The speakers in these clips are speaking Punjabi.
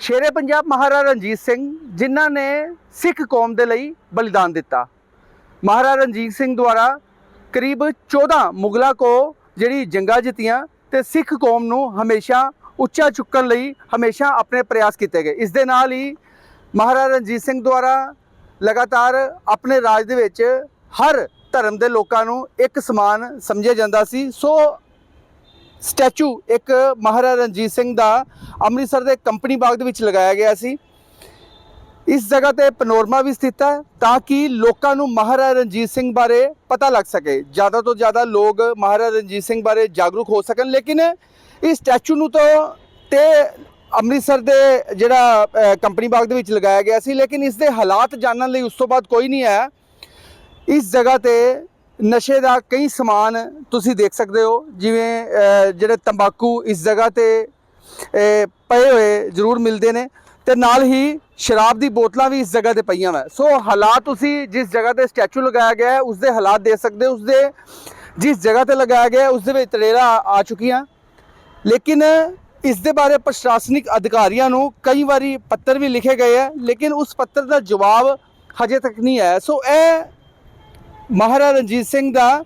ਸ਼ੇਰੇ ਪੰਜਾਬ ਮਹਾਰਾਜਾ ਰਣਜੀਤ ਸਿੰਘ ਜਿਨ੍ਹਾਂ ਨੇ ਸਿੱਖ ਕੌਮ ਦੇ ਲਈ ਬਲੀਦਾਨ ਦਿੱਤਾ। ਮਹਾਰਾਜਾ ਰਣਜੀਤ ਸਿੰਘ ਦੁਆਰਾ ਕਰੀਬ 14 ਮੁਗਲਾਂ ਕੋ ਜਿਹੜੀ ਜੰਗਾਂ ਜਿੱਤੀਆਂ ਤੇ ਸਿੱਖ ਕੌਮ ਨੂੰ ਹਮੇਸ਼ਾ ਉੱਚਾ ਚੁੱਕਣ ਲਈ ਹਮੇਸ਼ਾ ਆਪਣੇ ਪ੍ਰਯਾਸ ਕੀਤੇ ਗਏ। ਇਸ ਦੇ ਨਾਲ ਹੀ ਮਹਾਰਾਜਾ ਰਣਜੀਤ ਸਿੰਘ ਦੁਆਰਾ ਲਗਾਤਾਰ ਆਪਣੇ ਰਾਜ ਦੇ ਵਿੱਚ ਹਰ ਧਰਮ ਦੇ ਲੋਕਾਂ ਨੂੰ ਇੱਕ ਸਮਾਨ ਸਮਝਿਆ ਜਾਂਦਾ ਸੀ। ਸੋ ਸਟੈਚੂ ਇੱਕ ਮਹਾਰਾਜਾ ਰਣਜੀਤ ਸਿੰਘ ਦਾ ਅੰਮ੍ਰਿਤਸਰ ਦੇ ਕੰਪਨੀ ਬਾਗ ਦੇ ਵਿੱਚ ਲਗਾਇਆ ਗਿਆ ਸੀ। ਇਸ ਜਗ੍ਹਾ ਤੇ ਪਨੋਰਮਾ ਵੀ ਸਥਿਤ ਹੈ ਤਾਂ ਕਿ ਲੋਕਾਂ ਨੂੰ ਮਹਾਰਾਜਾ ਰਣਜੀਤ ਸਿੰਘ ਬਾਰੇ ਪਤਾ ਲੱਗ ਸਕੇ। ਜ਼ਿਆਦਾ ਤੋਂ ਜ਼ਿਆਦਾ ਲੋਕ ਮਹਾਰਾਜਾ ਰਣਜੀਤ ਸਿੰਘ ਬਾਰੇ ਜਾਗਰੂਕ ਹੋ ਸਕਣ, ਲੇਕਿਨ ਇਸ ਸਟੈਚੂ ਨੂੰ ਤਾਂ ਤੇ ਅੰਮ੍ਰਿਤਸਰ ਦੇ ਜਿਹੜਾ ਕੰਪਨੀ ਬਾਗ ਦੇ ਵਿੱਚ ਲਗਾਇਆ ਗਿਆ ਸੀ, ਲੇਕਿਨ ਇਸ ਦੇ ਹਾਲਾਤ ਜਾਣਨ ਲਈ ਉਸ ਤੋਂ ਬਾਅਦ ਕੋਈ ਨਹੀਂ ਆਇਆ। ਇਸ ਜਗ੍ਹਾ ਤੇ ਨਸ਼ੇ ਦਾ ਕਈ ਸਮਾਨ ਤੁਸੀਂ ਦੇਖ ਸਕਦੇ ਹੋ ਜਿਵੇਂ ਜਿਹੜੇ ਤੰਬਾਕੂ ਇਸ ਜਗ੍ਹਾ ਤੇ ਪਏ ਹੋਏ ਜ਼ਰੂਰ ਮਿਲਦੇ ਨੇ ਤੇ ਨਾਲ ਹੀ ਸ਼ਰਾਬ ਦੀ ਬੋਤਲਾਂ ਵੀ ਇਸ ਜਗ੍ਹਾ ਤੇ ਪਈਆਂ ਵਾ। ਸੋ ਹਾਲਾਤ ਤੁਸੀਂ ਜਿਸ ਜਗ੍ਹਾ ਤੇ ਸਟੈਚੂ ਲਗਾਇਆ ਗਿਆ ਹੈ ਉਸ ਦੇ ਹਾਲਾਤ ਦੇਖ ਸਕਦੇ ਹੋ ਉਸ ਦੇ ਜਿਸ ਜਗ੍ਹਾ ਤੇ ਲਗਾਇਆ ਗਿਆ ਹੈ, ਉਸ ਦੇ ਵਿੱਚ ਤਰੇੜਾ ਆ ਚੁੱਕੀਆਂ। ਲੇਕਿਨ ਇਸ ਦੇ ਬਾਰੇ ਪ੍ਰਸ਼ਾਸਨਿਕ ਅਧਿਕਾਰੀਆਂ ਨੂੰ ਕਈ ਵਾਰੀ ਪੱਤਰ ਵੀ ਲਿਖੇ ਗਏ ਹੈ ਲੇਕਿਨ ਉਸ ਪੱਤਰ ਦਾ ਜਵਾਬ ਹਜੇ ਤੱਕ ਨਹੀਂ ਆਇਆ। ਸੋ ਇਹ ਮਹਾਰਾਜਾ ਰਣਜੀਤ ਸਿੰਘ ਦਾ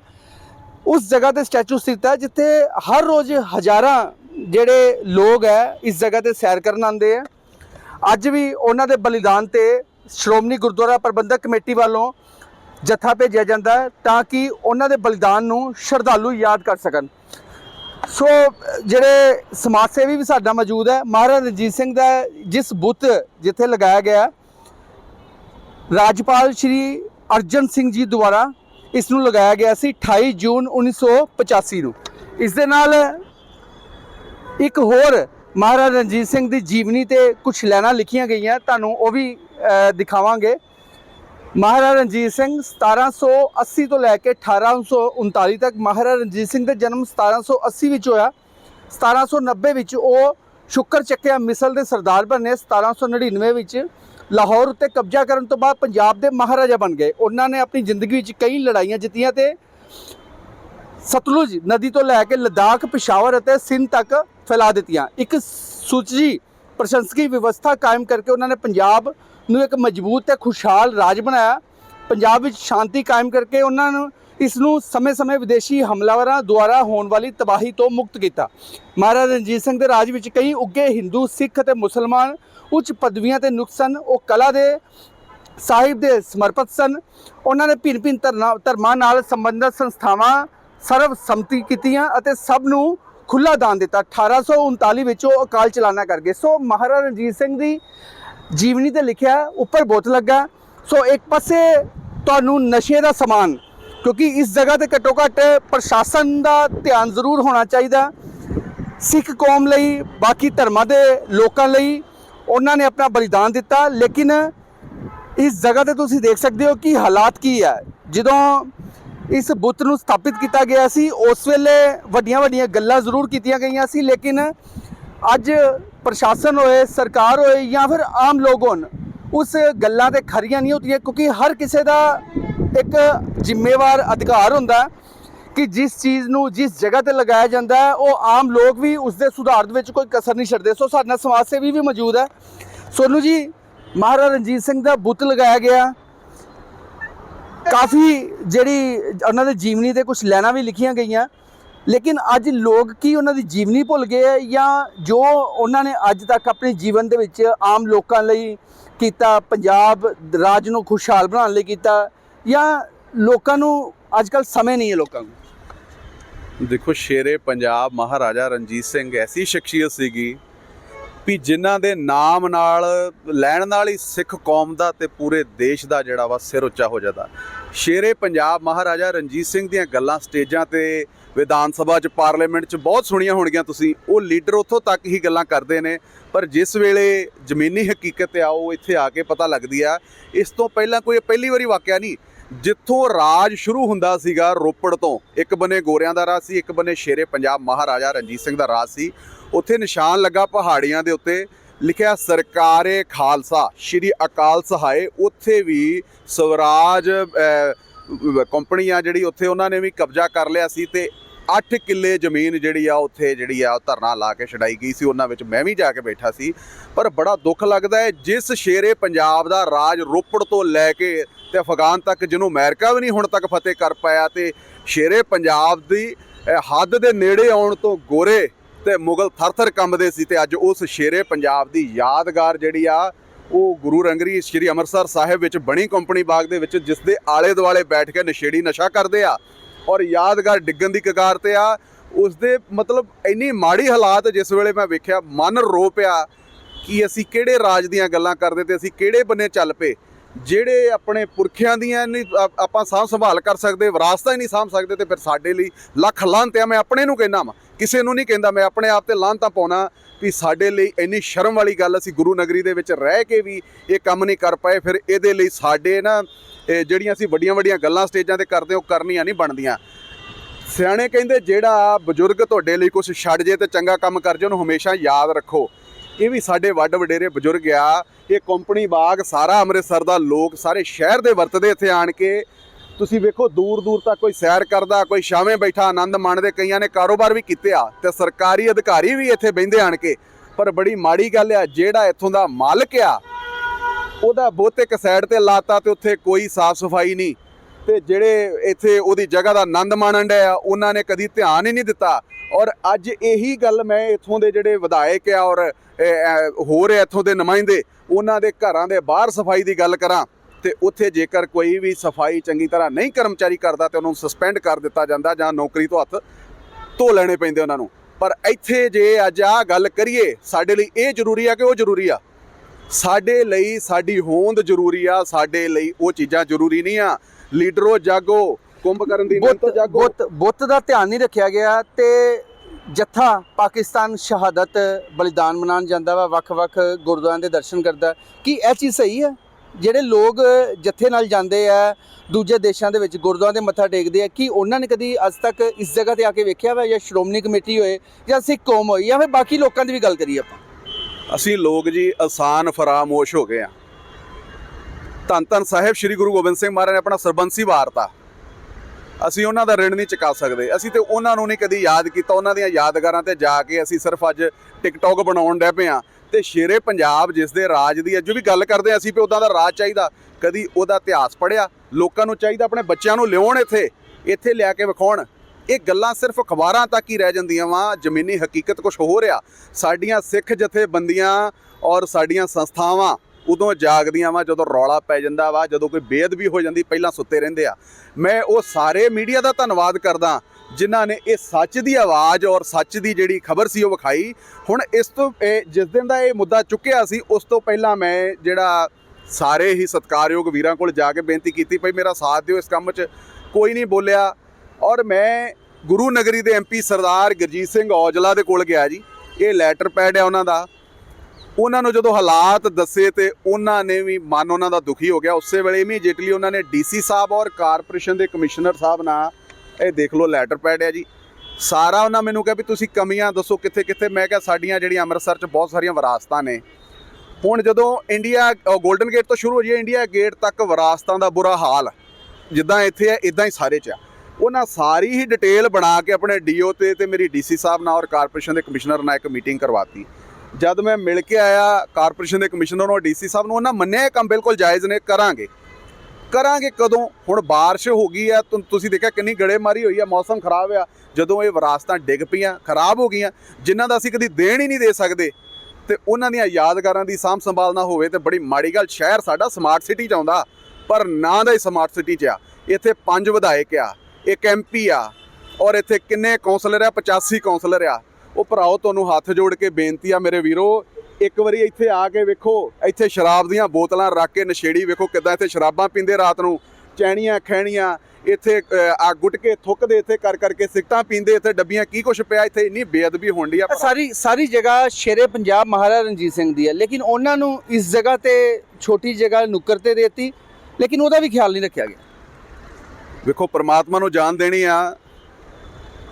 ਉਸ ਜਗ੍ਹਾ ਤੇ ਸਟੈਚੂ ਸਥਿਤ ਹੈ, ਜਿੱਥੇ ਹਰ ਰੋਜ਼ ਹਜ਼ਾਰਾਂ ਜਿਹੜੇ ਲੋਕ ਹੈ, ਇਸ ਜਗ੍ਹਾ ਤੇ ਸੈਰ ਕਰਨ ਆਉਂਦੇ ਆ ਅੱਜ ਵੀ ਉਹਨਾਂ ਦੇ ਬਲੀਦਾਨ ਤੇ ਸ਼੍ਰੋਮਣੀ ਗੁਰਦੁਆਰਾ ਪ੍ਰਬੰਧਕ ਕਮੇਟੀ ਵੱਲੋਂ ਜਥਾ ਭੇਜਿਆ ਜਾਂਦਾ ਤਾਂ ਕਿ ਉਹਨਾਂ ਦੇ ਬਲੀਦਾਨ ਨੂੰ ਸ਼ਰਧਾਲੂ ਯਾਦ ਕਰ ਸਕਣ। ਸੋ, ਜਿਹੜੇ ਸਮਾਜ ਸੇਵੀ ਵੀ ਸਾਡਾ ਮੌਜੂਦ ਹੈ, ਮਹਾਰਾਜਾ ਰਣਜੀਤ ਸਿੰਘ ਦਾ ਜਿਸ ਬੁੱਤ ਜਿੱਥੇ ਲਗਾਇਆ ਗਿਆ, ਰਾਜਪਾਲ ਸ਼੍ਰੀ ਅਰਜਨ ਸਿੰਘ ਜੀ ਦੁਆਰਾ ਇਸ ਨੂੰ ਲਗਾਇਆ ਗਿਆ ਸੀ 28 ਜੂਨ 1985 ਨੂੰ। ਇਸ ਦੇ ਨਾਲ ਇੱਕ ਹੋਰ ਮਹਾਰਾਜਾ ਰਣਜੀਤ ਸਿੰਘ ਦੀ ਜੀਵਨੀ ਤੇ ਕੁਝ ਲਾਈਨਾਂ ਲਿਖੀਆਂ ਗਈਆਂ, ਤੁਹਾਨੂੰ ਉਹ ਵੀ ਦਿਖਾਵਾਂਗੇ। ਮਹਾਰਾਜਾ ਰਣਜੀਤ ਸਿੰਘ 1780 ਤੋਂ ਲੈ ਕੇ 1839 ਤੱਕ ਮਹਾਰਾਜਾ ਰਣਜੀਤ ਸਿੰਘ ਦਾ ਜਨਮ 1780 ਵਿੱਚ ਹੋਇਆ। 1790 ਵਿੱਚ ਉਹ ਸ਼ੁਕਰ ਚੱਕਿਆ ਮਿਸਲ ਦੇ ਸਰਦਾਰ ਬਣੇ 1799 ਵਿੱਚ ਲਾਹੌਰ ਉੱਤੇ ਕਬਜ਼ਾ ਕਰਨ ਤੋਂ ਬਾਅਦ ਪੰਜਾਬ ਦੇ ਮਹਾਰਾਜਾ ਬਣ ਗਏ। ਉਹਨਾਂ ਨੇ ਆਪਣੀ ਜ਼ਿੰਦਗੀ ਵਿੱਚ ਕਈ ਲੜਾਈਆਂ ਜਿੱਤੀਆਂ ਤੇ ਸਤਲੁਜ ਨਦੀ ਤੋਂ ਲੈ ਕੇ ਲਦਾਖ, ਪਿਸ਼ਾਵਰ ਅਤੇ ਸਿੰਧ ਤੱਕ ਫੈਲਾ ਦਿੱਤੀਆਂ। ਇੱਕ ਸੁਚਜੀ ਪ੍ਰਸ਼ੰਸਕੀ ਵਿਵਸਥਾ ਕਾਇਮ ਕਰਕੇ ਉਹਨਾਂ ਨੇ ਪੰਜਾਬ ਨੂੰ ਇੱਕ ਮਜ਼ਬੂਤ ਤੇ ਖੁਸ਼ਹਾਲ ਰਾਜ ਬਣਾਇਆ। ਪੰਜਾਬ ਵਿੱਚ ਸ਼ਾਂਤੀ ਕਾਇਮ ਕਰਕੇ ਉਹਨਾਂ ਨੂੰ ਇਸ ਨੂੰ ਸਮੇਂ-ਸਮੇਂ ਵਿਦੇਸ਼ੀ ਹਮਲਾਵਰਾਂ ਦੁਆਰਾ ਹੋਣ ਵਾਲੀ ਤਬਾਹੀ ਤੋਂ ਮੁਕਤ ਕੀਤਾ। ਮਹਾਰਾਜਾ ਰਣਜੀਤ ਸਿੰਘ ਦੇ ਰਾਜ ਵਿੱਚ ਕਈ ਉੱਗੇ ਹਿੰਦੂ, ਸਿੱਖ ਅਤੇ ਮੁਸਲਮਾਨ ਉੱਚ ਪਦਵੀਆਂ ਤੇ ਨੁਕਤ ਸਨ। ਉਹ ਕਲਾ ਦੇ ਸਾਹਿਬ ਦੇ ਸਮਰਪਿਤ ਸਨ। ਉਹਨਾਂ ਨੇ ਭਿੰਨ ਭਿੰਨ ਧਰਨਾ- ਧਰਮਾਂ ਨਾਲ ਸੰਬੰਧਿਤ ਸੰਸਥਾਵਾਂ ਸਰਵ ਸੰਮਤੀ ਕੀਤੀਆਂ ਅਤੇ ਸਭ ਨੂੰ ਖੁੱਲਾ ਦਾਨ ਦਿੱਤਾ। 1839 ਵਿੱਚ ਉਹ ਅਕਾਲ ਚਲਾਣਾ ਕਰ ਗਏ। ਸੋ ਮਹਾਰਾਜਾ ਰਣਜੀਤ ਸਿੰਘ ਦੀ ਜੀਵਨੀ ਤੇ ਲਿਖਿਆ ਉੱਪਰ ਬਹੁਤ ਲੱਗਾ। ਸੋ ਇੱਕ ਪਾਸੇ ਤੁਹਾਨੂੰ ਨਸ਼ੇ ਦਾ ਸਮਾਨ ਕਿਉਂਕਿ ਇਸ ਜਗ੍ਹਾ ਤੇ ਘੱਟੋ ਘੱਟ ਪ੍ਰਸ਼ਾਸਨ ਦਾ ਧਿਆਨ ਜ਼ਰੂਰ ਹੋਣਾ ਚਾਹੀਦਾ। ਸਿੱਖ ਕੌਮ ਲਈ, ਬਾਕੀ ਧਰਮਾਂ ਦੇ ਲੋਕਾਂ ਲਈ ਉਹਨਾਂ ਨੇ ਆਪਣਾ ਬਲੀਦਾਨ ਦਿੱਤਾ। ਲੇਕਿਨ ਇਸ ਜਗ੍ਹਾ ਤੇ ਤੁਸੀਂ ਦੇਖ ਸਕਦੇ ਹੋ ਕਿ ਹਾਲਾਤ ਕੀ ਹੈ। ਜਦੋਂ ਇਸ ਬੁੱਤ ਨੂੰ ਸਥਾਪਿਤ ਕੀਤਾ ਗਿਆ ਸੀ, ਉਸ ਵੇਲੇ ਵੱਡੀਆਂ ਵੱਡੀਆਂ ਗੱਲਾਂ ਜ਼ਰੂਰ ਕੀਤੀਆਂ ਗਈਆਂ ਸੀ। ਲੇਕਿਨ ਅੱਜ ਪ੍ਰਸ਼ਾਸਨ ਹੋਏ, ਸਰਕਾਰ ਹੋਏ ਜਾਂ ਫਿਰ ਆਮ ਲੋਕ ਹੋਣ, ਉਸ ਗੱਲਾਂ ਤੇ ਖਰੀਆਂ ਨਹੀਂ ਹੁੰਦੀਆਂ ਕਿਉਂਕਿ ਹਰ ਕਿਸੇ ਦਾ ਇੱਕ ਜ਼ਿੰਮੇਵਾਰ ਅਧਿਕਾਰ ਹੁੰਦਾ ਕਿ ਜਿਸ ਚੀਜ਼ ਨੂੰ ਜਿਸ ਜਗ੍ਹਾ ਤੇ ਲਗਾਇਆ ਜਾਂਦਾ ਹੈ, ਉਹ ਆਮ ਲੋਕ ਵੀ ਉਸ ਦੇ ਸੁਧਾਰ ਦੇ ਵਿੱਚ ਕੋਈ ਕਸਰ ਨਹੀਂ ਛੱਡਦੇ। ਸੋ ਸਾਡੇ ਨਾਲ ਸਮਾਜ ਸੇਵੀ ਵੀ ਮੌਜੂਦ ਹੈ। ਸੋਨੂ ਜੀ, ਮਹਾਰਾਜਾ ਰਣਜੀਤ ਸਿੰਘ ਦਾ ਬੁੱਤ ਲਗਾਇਆ ਗਿਆ। ਕਾਫੀ ਜਿਹੜੀ ਉਹਨਾਂ ਦੇ ਜੀਵਨੀ ਤੇ ਕੁਝ ਲੈਣਾ ਵੀ ਲਿਖੀਆਂ ਗਈਆਂ। ਲੇਕਿਨ ਅੱਜ ਲੋਕ ਕੀ ਉਹਨਾਂ ਦੀ ਜੀਵਨੀ ਭੁੱਲ ਗਏ ਹੈ ਜਾਂ ਜੋ ਉਹਨਾਂ ਨੇ ਅੱਜ ਤੱਕ ਆਪਣੇ ਜੀਵਨ ਦੇ ਵਿੱਚ ਆਮ ਲੋਕਾਂ ਲਈ ਕੀਤਾ, ਪੰਜਾਬ ਰਾਜ ਨੂੰ ਖੁਸ਼ਹਾਲ ਬਣਾਉਣ ਲਈ ਕੀਤਾ ਜਾਂ ਲੋਕਾਂ ਨੂੰ ਅੱਜ ਕੱਲ ਸਮੇਂ ਨਹੀਂ ਹੈ ਲੋਕਾਂ ਨੂੰ? ਦੇਖੋ, ਸ਼ੇਰੇ ਪੰਜਾਬ ਮਹਾਰਾਜਾ ਰਣਜੀਤ ਸਿੰਘ ਐਸੀ ਸ਼ਖਸੀਅਤ ਸੀਗੀ ਵੀ ਜਿਨ੍ਹਾਂ ਦੇ ਨਾਮ ਨਾਲ, ਲੈਣ ਨਾਲ ਹੀ ਸਿੱਖ ਕੌਮ ਦਾ ਤੇ ਪੂਰੇ ਦੇਸ਼ ਦਾ ਜਿਹੜਾ ਵਾ ਸਿਰ ਉੱਚਾ ਹੋ ਜਾਂਦਾ। ਸ਼ੇਰੇ ਪੰਜਾਬ ਮਹਾਰਾਜਾ ਰਣਜੀਤ ਸਿੰਘ ਦੀਆਂ ਗੱਲਾਂ ਸਟੇਜਾਂ ਤੇ ਵਿਧਾਨ ਸਭਾ 'ਚ, ਪਾਰਲੀਮੈਂਟ 'ਚ ਬਹੁਤ ਸੁਣੀਆਂ ਹੋਣਗੀਆਂ ਤੁਸੀਂ। ਉਹ ਲੀਡਰ ਉੱਥੋਂ ਤੱਕ ਹੀ ਗੱਲਾਂ ਕਰਦੇ ਨੇ, ਪਰ ਜਿਸ ਵੇਲੇ ਜ਼ਮੀਨੀ ਹਕੀਕਤ ਤੇ ਆਓ, ਇੱਥੇ ਆ ਕੇ ਪਤਾ ਲੱਗਦੀ ਆ, ਇਸ ਤੋਂ ਪਹਿਲਾਂ ਕੋਈ ਪਹਿਲੀ ਵਾਰੀ ਵਾਕਿਆ ਨਹੀਂ। ਜਿੱਥੋਂ ਰਾਜ ਸ਼ੁਰੂ ਹੁੰਦਾ ਸੀਗਾ ਰੋਪੜ ਤੋਂ, ਇੱਕ ਬੰਨੇ ਗੋਰਿਆਂ ਦਾ ਰਾਜ ਸੀ, ਇੱਕ ਬੰਨੇ ਸ਼ੇਰੇ ਪੰਜਾਬ ਮਹਾਰਾਜਾ ਰਣਜੀਤ ਸਿੰਘ ਦਾ ਰਾਜ ਸੀ। ਉੱਥੇ ਨਿਸ਼ਾਨ ਲੱਗਾ ਪਹਾੜੀਆਂ ਦੇ ਉੱਤੇ, ਲਿਖਿਆ ਸਰਕਾਰੇ ਖਾਲਸਾ, ਸ਼੍ਰੀ ਅਕਾਲ ਸਹਾਏ। ਉੱਥੇ ਵੀ ਸਵਰਾਜ ਕੰਪਨੀ ਆ ਜਿਹੜੀ ਉੱਥੇ ਉਹਨਾਂ ਨੇ ਵੀ ਕਬਜ਼ਾ ਕਰ ਲਿਆ ਸੀ ਤੇ 8 ਕਿੱਲੇ ਜ਼ਮੀਨ ਜਿਹੜੀ ਆ ਉੱਥੇ ਜਿਹੜੀ ਆ ਧਰਨਾ ਲਾ ਕੇ ਛਡਾਈ ਗਈ ਸੀ, ਉਹਨਾਂ ਵਿੱਚ ਮੈਂ ਵੀ ਜਾ ਕੇ ਬੈਠਾ ਸੀ। ਪਰ ਬੜਾ ਦੁੱਖ ਲੱਗਦਾ ਹੈ, ਜਿਸ ਸ਼ੇਰੇ ਪੰਜਾਬ ਦਾ ਰਾਜ ਰੋਪੜ ਤੋਂ ਲੈ ਕੇ ਤੇ ਅਫਗਾਨ ਤੱਕ, ਜਿਹਨੂੰ ਅਮਰੀਕਾ ਵੀ ਨਹੀਂ ਹੁਣ ਤੱਕ ਫਤਿਹ ਕਰ ਪਾਇਆ ਤੇ ਸ਼ੇਰੇ ਪੰਜਾਬ ਦੀ ਹੱਦ ਦੇ ਨੇੜੇ ਆਉਣ ਤੋਂ ਗੋਰੇ ਤੇ ਮੁਗਲ ਥਰ-ਥਰ ਕੰਬਦੇ ਸੀ ਤੇ ਅੱਜ ਉਸ ਸ਼ੇਰੇ ਪੰਜਾਬ ਦੀ ਯਾਦਗਾਰ ਜਿਹੜੀ ਆ, ਉਹ ਗੁਰੂ ਰੰਗਰੀ ਸ਼੍ਰੀ ਅੰਮ੍ਰਿਤਸਰ ਸਾਹਿਬ ਵਿੱਚ ਬਣੀ ਕੰਪਨੀ ਬਾਗ ਦੇ ਵਿੱਚ, ਜਿਸ ਦੇ ਆਲੇ ਦੁਆਲੇ ਬੈਠ ਕੇ ਨਸ਼ੇੜੀ ਨਸ਼ਾ ਕਰਦੇ ਆ। ਔਰ ਯਾਦਗਾਰ ਡਿੱਗਣ ਦੀ ਕਗਾਰ ਤੇ ਆ। ਉਸ ਦੇ ਮਤਲਬ ਇੰਨੀ ਮਾੜੀ ਹਾਲਾਤ ਜਿਸ ਵੇਲੇ ਮੈਂ ਵੇਖਿਆ, ਮਨ ਰੋ ਪਿਆ ਕਿ ਅਸੀਂ ਕਿਹੜੇ ਰਾਜ ਦੀਆਂ ਗੱਲਾਂ ਕਰਦੇ ਤੇ ਅਸੀਂ ਕਿਹੜੇ ਬੰਨੇ ਚੱਲ ਪਏ। ਜਿਹੜੇ ਆਪਣੇ ਪੁਰਖਿਆਂ ਦੀਆਂ ਨਹੀਂ ਆਪਾਂ ਸਾਂਭ ਸੰਭਾਲ ਕਰ ਸਕਦੇ, ਵਿਰਾਸਤਾਂ ਹੀ ਨਹੀਂ ਸਾਂਭ ਸਕਦੇ ਤੇ ਫਿਰ ਸਾਡੇ ਲਈ ਲੱਖ ਲਾਂਤ ਮੈਂ ਆਪਣੇ ਨੂੰ ਕਹਿਣਾ ਵਾਂ। ਕਿਸੇ ਨੂੰ ਨਹੀਂ ਕਹਿੰਦਾ, ਮੈਂ ਆਪਣੇ ਆਪ ਤੇ ਲਾਂਤਾਂ ਪਾਉਣਾ ਵੀ ਸਾਡੇ ਲਈ ਇੰਨੀ ਸ਼ਰਮ ਵਾਲੀ ਗੱਲ ਅਸੀਂ ਗੁਰੂ ਨਗਰੀ ਦੇ ਵਿੱਚ ਰਹਿ ਕੇ ਵੀ ਇਹ ਕੰਮ ਨਹੀਂ ਕਰ ਪਾਏ, ਫਿਰ ਇਹਦੇ ਲਈ ਸਾਡੇ ਨਾ, ਇਹ ਜਿਹੜੀਆਂ ਅਸੀਂ ਵੱਡੀਆਂ ਵੱਡੀਆਂ ਗੱਲਾਂ ਸਟੇਜਾਂ ਤੇ ਕਰਦੇ ਉਹ ਕਰਨੀਆਂ ਨਹੀਂ ਬਣਦੀਆਂ। ਸਿਆਣੇ ਕਹਿੰਦੇ, ਜਿਹੜਾ ਬਜ਼ੁਰਗ ਤੁਹਾਡੇ ਲਈ ਕੁਝ ਛੱਡ ਜੇ ਤੇ ਚੰਗਾ ਕੰਮ ਕਰ ਜੇ, ਉਹਨੂੰ ਹਮੇਸ਼ਾ ਯਾਦ ਰੱਖੋ। ਇਹ ਵੀ ਸਾਡੇ ਵੱਡ ਵਡੇਰੇ ਬਜ਼ੁਰਗ ਆ, ਇਹ ਕੰਪਨੀ ਬਾਗ ਸਾਰਾ ਅੰਮ੍ਰਿਤਸਰ ਦਾ ਲੋਕ ਸਾਰੇ ਸ਼ਹਿਰ ਦੇ ਵਰਤਦੇ ਇੱਥੇ ਆਣ ਕੇ ਤੁਸੀਂ ਵੇਖੋ ਦੂਰ ਦੂਰ ਤੱਕ ਕੋਈ ਸੈਰ ਕਰਦਾ ਕੋਈ ਛਾਵੇਂ ਬੈਠਾ ਆਨੰਦ ਮਾਣਦੇ ਕਈਆਂ ਨੇ ਕਾਰੋਬਾਰ ਵੀ ਕੀਤੇ ਆ ਤੇ ਸਰਕਾਰੀ ਅਧਿਕਾਰੀ ਵੀ ਇੱਥੇ ਬਹਿੰਦੇ ਆਣ ਕੇ। ਪਰ ਬੜੀ ਮਾੜੀ ਗੱਲ ਆ ਜਿਹੜਾ ਇੱਥੋਂ ਦਾ ਮਾਲਕ ਆ ਉਹਦਾ ਬੁੱਤ ਇੱਕ ਸਾਈਡ ਤੇ ਲਾਤਾ ਤੇ ਉੱਥੇ ਕੋਈ ਸਾਫ਼ ਸਫ਼ਾਈ ਨਹੀਂ। ਤੇ ਜਿਹੜੇ ਇੱਥੇ ਉਹਦੀ ਜਗ੍ਹਾ ਦਾ ਆਨੰਦ ਮਾਣਨ ਡਿਆ ਉਹਨਾਂ ਨੇ ਕਦੀ ਧਿਆਨ ਹੀ ਨਹੀਂ ਦਿੱਤਾ। ਔਰ ਅੱਜ ਇਹੀ ਗੱਲ ਮੈਂ ਇੱਥੋਂ ਦੇ ਜਿਹੜੇ ਵਿਧਾਇਕ ਆ ਔਰ ਇਹ, ਇਹ, ਹੋਰ ਇੱਥੋਂ ਦੇ ਨੁਮਾਇੰਦੇ ਉਹਨਾਂ ਦੇ ਘਰਾਂ ਦੇ ਬਾਹਰ ਸਫ਼ਾਈ ਦੀ ਗੱਲ ਕਰਾਂ ਤੇ ਉੱਥੇ ਜੇਕਰ ਕੋਈ ਵੀ ਸਫ਼ਾਈ ਚੰਗੀ ਤਰ੍ਹਾਂ ਨਹੀਂ ਕਰਮਚਾਰੀ ਕਰਦਾ ਤੇ ਉਹਨੂੰ ਸਸਪੈਂਡ ਕਰ ਦਿੱਤਾ ਜਾਂਦਾ ਜਾਂ ਨੌਕਰੀ ਤੋਂ ਹੱਥ ਧੋ ਲੈਣੇ ਪੈਂਦੇ ਉਹਨਾਂ ਨੂੰ। ਪਰ ਇੱਥੇ ਜੇ ਅੱਜ ਆ ਗੱਲ ਕਰੀਏ ਸਾਡੇ ਲਈ ਇਹ ਜ਼ਰੂਰੀ ਆ ਕਿ ਉਹ ਜ਼ਰੂਰੀ ਆ? ਸਾਡੇ ਲਈ ਸਾਡੀ ਹੋਂਦ ਜ਼ਰੂਰੀ ਆ ਸਾਡੇ ਲਈ ਉਹ ਚੀਜ਼ਾਂ ਜ਼ਰੂਰੀ ਨਹੀਂ ਆ। ਲੀਡਰੋ ਜਾਗੋ ਕੁੰਭ ਕਰਨ ਦੀ ਬੁੱਤ ਜਾਗੋ। ਬੁੱਤ ਬੁੱਤ ਦਾ ਧਿਆਨ ਨਹੀਂ ਰੱਖਿਆ ਗਿਆ ਤੇ ਜੱਥਾ ਪਾਕਿਸਤਾਨ ਸ਼ਹਾਦਤ ਬਲੀਦਾਨ ਮਨਾਉਣ ਜਾਂਦਾ ਵਾ ਵੱਖ-ਵੱਖ ਗੁਰਦੁਆਰਿਆਂ ਦੇ ਦਰਸ਼ਨ ਕਰਦਾ। ਕੀ ਇਹ ਚੀਜ਼ ਸਹੀ ਹੈ ਜਿਹੜੇ ਲੋਕ ਜੱਥੇ ਨਾਲ ਜਾਂਦੇ ਆ, ਦੂਜੇ ਦੇਸ਼ਾਂ ਦੇ ਵਿੱਚ ਗੁਰਦੁਆਰਿਆਂ ਦੇ ਮੱਥਾ ਟੇਕਦੇ ਆ, ਕਿ ਉਹਨਾਂ ਨੇ ਕਦੀ ਅੱਜ ਤੱਕ ਇਸ ਜਗ੍ਹਾ ਤੇ ਆ ਕੇ ਵੇਖਿਆ ਵਾ ਜਾਂ ਸ਼੍ਰੋਮਣੀ ਕਮੇਟੀ ਹੋਏ ਜਾਂ ਸਿੱਖ ਕੌਮ ਹੋਈ ਜਾਂ ਫਿਰ ਬਾਕੀ ਲੋਕਾਂ ਦੀ ਵੀ ਗੱਲ ਕਰੀਏ ਆਪਾਂ? ਅਸੀਂ ਲੋਕ ਜੀ ਆਸਾਨ ਫਰਾਮੋਸ਼ ਹੋ ਗਏ ਆ। ਧੰਨ ਧੰਨ ਸਾਹਿਬ, ਸ੍ਰੀ ਗੁਰੂ ਗੋਬਿੰਦ ਸਿੰਘ ਮਹਾਰਾਜ ਨੇ ਆਪਣਾ ਸਰਬੰਸੀ ਵਾਰਤਾ ਅਸੀਂ ਉਹਨਾਂ ਦਾ ਰਿਣ ਨਹੀਂ ਚੁਕਾ ਸਕਦੇ। ਅਸੀਂ ਤੇ ਉਹਨਾਂ ਨੂੰ ਨਹੀਂ ਕਦੀ ਯਾਦ ਕੀਤਾ। ਉਹਨਾਂ ਦੀਆਂ ਯਾਦਗਾਰਾਂ ਤੇ ਜਾ ਕੇ ਅਸੀਂ ਸਿਰਫ ਅੱਜ ਟਿਕਟੌਕ ਬਣਾਉਣ ਡੈ ਪਏ ਆ ਤੇ ਸ਼ੇਰੇ ਪੰਜਾਬ ਜਿਸ ਦੇ ਰਾਜ ਦੀ ਅੱਜ ਵੀ ਗੱਲ ਕਰਦੇ ਆ ਅਸੀਂ ਵੀ ਉਦਾਂ ਦਾ ਰਾਜ ਚਾਹੀਦਾ। ਕਦੀ ਉਹਦਾ ਇਤਿਹਾਸ ਪੜਿਆ ਲੋਕਾਂ ਨੂੰ ਚਾਹੀਦਾ ਆਪਣੇ ਬੱਚਿਆਂ ਨੂੰ ਲਿਆਉਣ ਇੱਥੇ ਇੱਥੇ ਲਿਆ ਕੇ ਵਿਖਾਉਣ। ਇਹ ਗੱਲਾਂ ਸਿਰਫ ਅਖਬਾਰਾਂ ਤੱਕ ਹੀ ਰਹਿ ਜਾਂਦੀਆਂ ਵਾ, ਜ਼ਮੀਨੀ ਹਕੀਕਤ ਕੁਝ ਹੋ ਰਿਹਾ ਸਾਡੀਆਂ ਸਿੱਖ ਜਥੇਬੰਦੀਆਂ ਔਰ ਸਾਡੀਆਂ ਸੰਸਥਾਵਾਂ ਉਦੋਂ ਜਾਗਦੀਆਂ ਵਾ, ਜਦੋਂ ਰੌਲਾ ਪੈ ਜਾਂਦਾ ਵਾ, ਜਦੋਂ ਕੋਈ ਬੇਅਦਬੀ ਹੋ ਜਾਂਦੀ, ਪਹਿਲਾਂ ਸੁੱਤੇ ਰਹਿੰਦੇ ਆ। ਮੈਂ ਉਹ ਸਾਰੇ ਮੀਡੀਆ ਦਾ ਧੰਨਵਾਦ ਕਰਦਾ, ਜਿਨ੍ਹਾਂ ਨੇ ਇਹ ਸੱਚ ਦੀ ਆਵਾਜ਼ ਔਰ ਸੱਚ ਦੀ ਜਿਹੜੀ ਖਬਰ ਸੀ ਉਹ ਵਿਖਾਈ। ਹੁਣ ਇਸ ਤੋਂ, ਇਹ ਜਿਸ ਦਿਨ ਦਾ ਇਹ ਮੁੱਦਾ ਚੁੱਕਿਆ ਸੀ, ਉਸ ਤੋਂ ਪਹਿਲਾਂ ਮੈਂ ਜਿਹੜਾ ਸਾਰੇ ਹੀ ਸਤਿਕਾਰਯੋਗ ਵੀਰਾਂ ਕੋਲ ਜਾ ਕੇ ਬੇਨਤੀ ਕੀਤੀ, ਭਈ ਮੇਰਾ ਸਾਥ ਦਿਓ ਇਸ ਕੰਮ 'ਚ, ਕੋਈ ਨਹੀਂ ਬੋਲਿਆ। ਔਰ ਮੈਂ ਗੁਰੂ ਨਗਰੀ ਦੇ ਐਮਪੀ ਸਰਦਾਰ ਗੁਰਜੀਤ ਸਿੰਘ ਔਜਲਾ ਦੇ ਕੋਲ ਗਿਆ ਜੀ। ਇਹ ਲੈਟਰ ਪੈਡ ਹੈ ਉਹਨਾਂ ਦਾ। ਉਹਨਾਂ ਨੂੰ ਜਦੋਂ ਹਾਲਾਤ ਦੱਸੇ ਤੇ ਉਹਨਾਂ ਨੇ ਵੀ ਮਨ ਉਹਨਾਂ ਦਾ ਦੁਖੀ ਹੋ ਗਿਆ। ਉਸੇ ਵੇਲੇ ਇਮੀਡੀਏਟਲੀ ਉਹਨਾਂ ਨੇ ਡੀਸੀ ਸਾਹਿਬ ਔਰ ਕਾਰਪੋਰੇਸ਼ਨ ਦੇ ਕਮਿਸ਼ਨਰ ਸਾਹਿਬ ਨਾਲ ਇਹ ਦੇਖ ਲਓ ਲੈਟਰ ਪੈਡ ਹੈ ਜੀ। ਸਾਰਾ ਉਹਨਾਂ ਮੈਨੂੰ ਕਿਹਾ ਵੀ ਤੁਸੀਂ ਕਮੀਆਂ ਦੱਸੋ ਕਿੱਥੇ ਕਿੱਥੇ ਮੈਂ ਕਿਹਾ ਸਾਡੀਆਂ ਜਿਹੜੀਆਂ ਅੰਮ੍ਰਿਤਸਰ 'ਚ ਬਹੁਤ ਸਾਰੀਆਂ ਵਿਰਾਸਤਾਂ ਨੇ। ਹੁਣ ਜਦੋਂ ਇੰਡੀਆ 골ਡਨ ਗੇਟ ਤੋਂ ਸ਼ੁਰੂ ਹੋ ਜਾਈਏ, ਇੰਡੀਆ ਗੇਟ ਤੱਕ ਵਿਰਾਸਤਾਂ ਦਾ ਬੁਰਾ ਹਾਲ, ਜਿੱਦਾਂ ਇੱਥੇ ਹੈ ਇਦਾਂ ਹੀ ਸਾਰੇ 'ਚ ਆ। ਉਹਨਾਂ ਸਾਰੀ ਹੀ ਡਿਟੇਲ ਬਣਾ ਕੇ ਆਪਣੇ ਡੀਓ ਤੇ ਤੇ ਮੇਰੀ ਡੀਸੀ ਸਾਹਿਬ ਨਾਲ ਔਰ ਕਾਰਪੋਰੇਸ਼ਨ ਦੇ ਕਮਿਸ਼ਨਰ ਨਾਲ ਇੱਕ ਮੀਟਿੰਗ ਕਰਵਾਤੀ। ਜਦ ਮੈਂ ਮਿਲ ਕੇ ਆਇਆ, ਕਾਰਪੋਰੇਸ਼ਨ ਦੇ ਕਮਿਸ਼ਨਰ ਨੂੰ ਡੀਸੀ ਸਾਹਿਬ ਨੂੰ, ਉਹਨਾਂ ਮੰਨਿਆ ਕੰਮ ਬਿਲਕੁਲ ਜਾਇਜ਼ ਨੇ, ਕਰਾਂਗੇ। ਕਰਾਂਗੇ ਕਦੋਂ? ਹੁਣ ਬਾਰਿਸ਼ ਹੋ ਗਈ ਆ ਤੁ- ਤੁਸੀਂ ਦੇਖਿਆ ਕਿੰਨੀ ਗੜੇਮਾਰੀ ਹੋਈ ਆ ਮੌਸਮ ਖਰਾਬ ਆ। ਜਦੋਂ ਇਹ ਵਿਰਾਸਤਾਂ ਡਿੱਗ ਪਈਆਂ, ਖਰਾਬ ਹੋ ਗਈਆਂ, ਜਿਨ੍ਹਾਂ ਦਾ ਅਸੀਂ ਕਦੀ ਦੇਣ ਹੀ ਨਹੀਂ ਦੇ ਸਕਦੇ। ਤੇ ਉਹਨਾਂ ਦੀਆਂ ਯਾਦਗਾਰਾਂ ਦੀ ਸਾਂਭ ਸੰਭਾਲ ਨਾ ਹੋਵੇ ਤੇ ਬੜੀ ਮਾੜੀ ਗੱਲ, ਸ਼ਹਿਰ ਸਾਡਾ ਸਮਾਰਟ ਸਿਟੀ ਚ ਆਉਂਦਾ, ਪਰ ਨਾਂ ਦਾ ਹੀ ਸਮਾਰਟ ਸਿਟੀ ਚ ਆ। ਇੱਥੇ ਪੰਜ ਵਿਧਾਇਕ ਆ, ਇੱਕ ਐਮਪੀ ਆ, ਔਰ ਇੱਥੇ ਕਿੰਨੇ ਕਾਉਂਸਲਰ ਆ? 85 ਕਾਉਂਸਲਰ ਆ। ਉਹ ਭਰਾਓ ਤੁਹਾਨੂੰ ਹੱਥ ਜੋੜ ਕੇ ਬੇਨਤੀ ਆ ਮੇਰੇ ਵੀਰੋ ਇੱਕ ਵਾਰੀ ਇੱਥੇ ਆ ਕੇ ਵੇਖੋ ਇੱਥੇ ਸ਼ਰਾਬ ਦੀਆਂ ਬੋਤਲਾਂ ਰੱਖ ਕੇ ਨਸ਼ੇੜੀ ਵੇਖੋ ਕਿਦਾਂ ਇੱਥੇ ਸ਼ਰਾਬਾਂ ਪੀਂਦੇ ਰਾਤ ਨੂੰ ਚੈਣੀਆਂ ਖੈਣੀਆਂ ਇੱਥੇ ਆ ਗੁਟਕੇ ਥੁੱਕਦੇ ਇੱਥੇ ਕਰ ਕਰਕੇ ਸਿਗਟਾਂ ਪੀਂਦੇ ਇੱਥੇ ਡੱਬੀਆਂ ਕੀ ਕੁਛ ਪਿਆ ਇੱਥੇ ਇੰਨੀ ਬੇਅਦਬੀ ਹੋਣ ਡਈ ਆ। ਸਾਰੀ ਸਾਰੀ ਜਗ੍ਹਾ ਸ਼ੇਰੇ ਪੰਜਾਬ ਮਹਾਰਾਜਾ ਰਣਜੀਤ ਸਿੰਘ ਦੀ ਹੈ ਲੇਕਿਨ ਉਹਨਾਂ ਨੂੰ ਇਸ ਜਗ੍ਹਾ ਤੇ ਛੋਟੀ ਜਗ੍ਹਾ ਨੁੱਕਰ ਤੇ ਦੇਤੀ ਲੇਕਿਨ ਉਹਦਾ ਵੀ ਖਿਆਲ ਨਹੀਂ ਰੱਖਿਆ ਗਿਆ। ਵੇਖੋ ਪ੍ਰਮਾਤਮਾ ਨੂੰ ਜਾਣ ਦੇਣੀ ਆ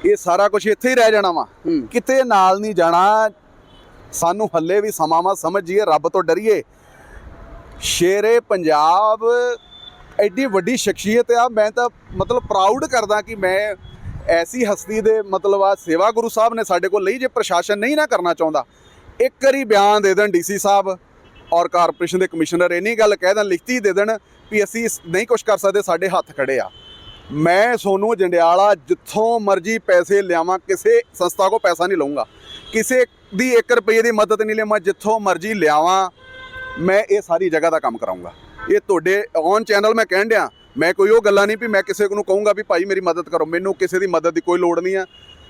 ਇਹ ਸਾਰਾ ਕੁਝ ਇੱਥੇ ਹੀ ਰਹਿ ਜਾਣਾ ਵਾ। ਕਿਤੇ ਨਾਲ ਨਹੀਂ ਜਾਣਾ। ਸਾਨੂੰ ਹੱਲੇ ਵੀ ਸਮਾਂ ਸਮਝ ਜੀਏ ਰੱਬ ਤੋਂ ਡਰੀਏ। ਸ਼ੇਰੇ ਪੰਜਾਬ ਐਡੀ ਵੱਡੀ ਸ਼ਖਸੀਅਤ ਆ। ਮੈਂ ਤਾਂ ਮਤਲਬ ਪ੍ਰਾਊਡ ਕਰਦਾ ਕਿ ਮੈਂ ਐਸੀ ਹਸਤੀ ਦੇ ਮਤਲਬ ਆ ਸੇਵਾ ਗੁਰੂ ਸਾਹਿਬ ਨੇ ਸਾਡੇ ਕੋਲ ਲਈ ਜੇ ਪ੍ਰਸ਼ਾਸਨ ਨਹੀਂ ਨਾ ਕਰਨਾ ਚਾਹੁੰਦਾ। ਇੱਕ ਵਾਰੀ ਬਿਆਨ ਦੇ ਦੇਣ ਡੀਸੀ ਸਾਹਿਬ ਔਰ ਕਾਰਪੋਰੇਸ਼ਨ ਦੇ ਕਮਿਸ਼ਨਰ ਇੰਨੀ ਗੱਲ ਕਹਿ ਦੇਣ ਲਿਖਤੀ ਦੇ ਦੇਣ ਵੀ ਅਸੀਂ ਨਹੀਂ ਕੁਝ ਕਰ ਸਕਦੇ ਸਾਡੇ ਹੱਥ ਖੜੇ ਆ। ਮੈਂ ਸੋਨੂੰ ਜੰਡਿਆਲਾ ਜਿੱਥੋਂ ਮਰਜ਼ੀ ਪੈਸੇ ਲਿਆਵਾਂ, ਕਿਸੇ ਸੰਸਥਾ ਕੋ ਪੈਸਾ ਨਹੀਂ ਲਵਾਂਗਾ ਕਿਸੇ ਦੀ 1 ਰੁਪਏ ਦੀ ਮਦਦ ਨਹੀਂ ਲਿਆਵਾਂ, ਜਿੱਥੋਂ ਮਰਜ਼ੀ ਲਿਆਵਾਂ, ਮੈਂ ਇਹ ਸਾਰੀ ਜਗ੍ਹਾ ਦਾ ਕੰਮ ਕਰਾਉਂਗਾ ਇਹ ਤੁਹਾਡੇ ਔਨ ਚੈਨਲ ਮੈਂ ਕਹਿਣ ਡਿਆ, ਮੈਂ ਕੋਈ ਉਹ ਗੱਲਾਂ ਨਹੀਂ ਵੀ ਮੈਂ ਕਿਸੇ ਨੂੰ ਕਹੂੰਗਾ ਵੀ ਭਾਈ ਮੇਰੀ ਮਦਦ ਕਰੋ, ਮੈਨੂੰ ਕਿਸੇ ਦੀ ਮਦਦ ਦੀ ਕੋਈ ਲੋੜ ਨਹੀਂ ਆ।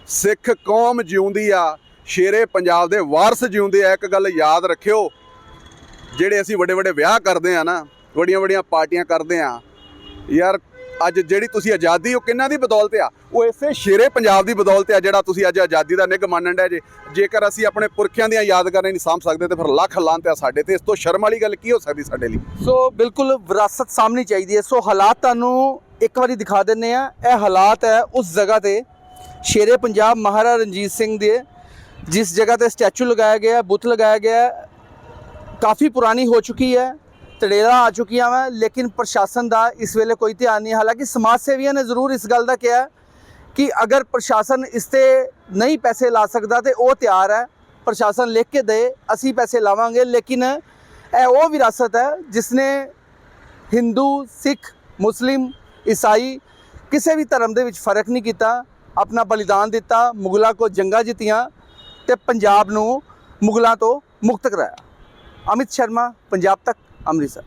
ਸਿੱਖ ਕੌਮ ਜਿਉਂਦੀ ਆ, ਸ਼ੇਰੇ ਪੰਜਾਬ ਦੇ ਵਾਰਸ ਜਿਉਂਦੇ ਆ, ਇੱਕ ਗੱਲ ਯਾਦ ਰੱਖਿਓ, ਜਿਹੜੇ ਅਸੀਂ ਵੱਡੇ ਵੱਡੇ ਵਿਆਹ ਕਰਦੇ ਆ ਨਾ ਵੱਡੀਆਂ ਵੱਡੀਆਂ ਪਾਰਟੀਆਂ ਕਰਦੇ ਆ, ਯਾਰ ਅੱਜ ਜਿਹੜੀ ਤੁਸੀਂ ਆਜ਼ਾਦੀ, ਉਹ ਕਿੰਨਾ ਦੀ ਬਦੌਲਤ ਆ? ਉਹ ਇਸੇ ਸ਼ੇਰੇ ਪੰਜਾਬ ਦੀ ਬਦੌਲਤ ਆ, ਜਿਹੜਾ ਤੁਸੀਂ ਅੱਜ ਆਜ਼ਾਦੀ ਦਾ ਨਿੱਘ ਮੰਨਣ ਡਿਆ ਜੇ। ਜੇਕਰ ਅਸੀਂ ਆਪਣੇ ਪੁਰਖਿਆਂ ਦੀਆਂ ਯਾਦਗਾਰਾਂ ਨਹੀਂ ਸਾਂਭ ਸਕਦੇ, ਤੇ ਫਿਰ ਲੱਖ ਲਾਂਤ ਆ ਸਾਡੇ ਤੇ। ਇਸ ਤੋਂ ਸ਼ਰਮ ਵਾਲੀ ਗੱਲ ਕੀ ਹੋ ਸਕਦੀ ਸਾਡੇ ਲਈ? ਸੋ ਬਿਲਕੁਲ ਵਿਰਾਸਤ ਸਾਹਮਣੀ ਚਾਹੀਦੀ ਹੈ। ਸੋ ਹਾਲਾਤ ਤੁਹਾਨੂੰ ਇੱਕ ਵਾਰੀ ਦਿਖਾ ਦਿੰਨੇ ਆ ਇਹ ਹਾਲਾਤ ਹੈ ਉਸ ਜਗ੍ਹਾ ਤੇ, ਸ਼ੇਰੇ ਪੰਜਾਬ ਮਹਾਰਾਜਾ ਰਣਜੀਤ ਸਿੰਘ ਦੇ, ਜਿਸ ਜਗ੍ਹਾ ਤੇ ਸਟੈਚੂ ਲਗਾਇਆ ਗਿਆ, ਬੁੱਤ ਲਗਾਇਆ ਗਿਆ। ਕਾਫੀ ਪੁਰਾਣੀ ਹੋ ਚੁੱਕੀ ਹੈ। ਤੜੇਰਾ ਆ ਚੁੱਕੀਆਂ ਵਾ, ਲੇਕਿਨ ਪ੍ਰਸ਼ਾਸਨ ਦਾ ਇਸ ਵੇਲੇ ਕੋਈ ਧਿਆਨ ਨਹੀਂ, ਹਾਲਾਂਕਿ ਸਮਾਜ ਸੇਵੀਆਂ ਨੇ ਜ਼ਰੂਰ ਇਸ ਗੱਲ ਦਾ ਕਿਹਾ ਕਿ ਅਗਰ ਪ੍ਰਸ਼ਾਸਨ ਇਸ ਤੇ ਨਹੀਂ ਪੈਸੇ ਲਾ ਸਕਦਾ ਤੇ ਉਹ ਤਿਆਰ ਹੈ, ਪ੍ਰਸ਼ਾਸਨ ਲਿਖ ਕੇ ਦੇ, ਅਸੀਂ ਪੈਸੇ ਲਾਵਾਂਗੇ, ਲੇਕਿਨ ਇਹ ਉਹ ਵਿਰਾਸਤ ਹੈ ਜਿਸ ਨੇ ਹਿੰਦੂ, ਸਿੱਖ, ਮੁਸਲਿਮ, ਈਸਾਈ ਕਿਸੇ ਵੀ ਧਰਮ ਦੇ ਵਿੱਚ ਫ਼ਰਕ ਨਹੀਂ ਕੀਤਾ, ਆਪਣਾ ਬਲੀਦਾਨ ਦਿੱਤਾ, ਮੁਗਲਾਂ ਕੋ ਜੰਗਾਂ ਜਿੱਤੀਆਂ ਤੇ ਪੰਜਾਬ ਨੂੰ ਮੁਗਲਾਂ ਤੋਂ ਮੁਕਤ ਕਰਾਇਆ। ਅਮਿਤ ਸ਼ਰਮਾ, ਪੰਜਾਬ ਤੱਕ। ਅੰਮ੍ਰਿਤਸਰ।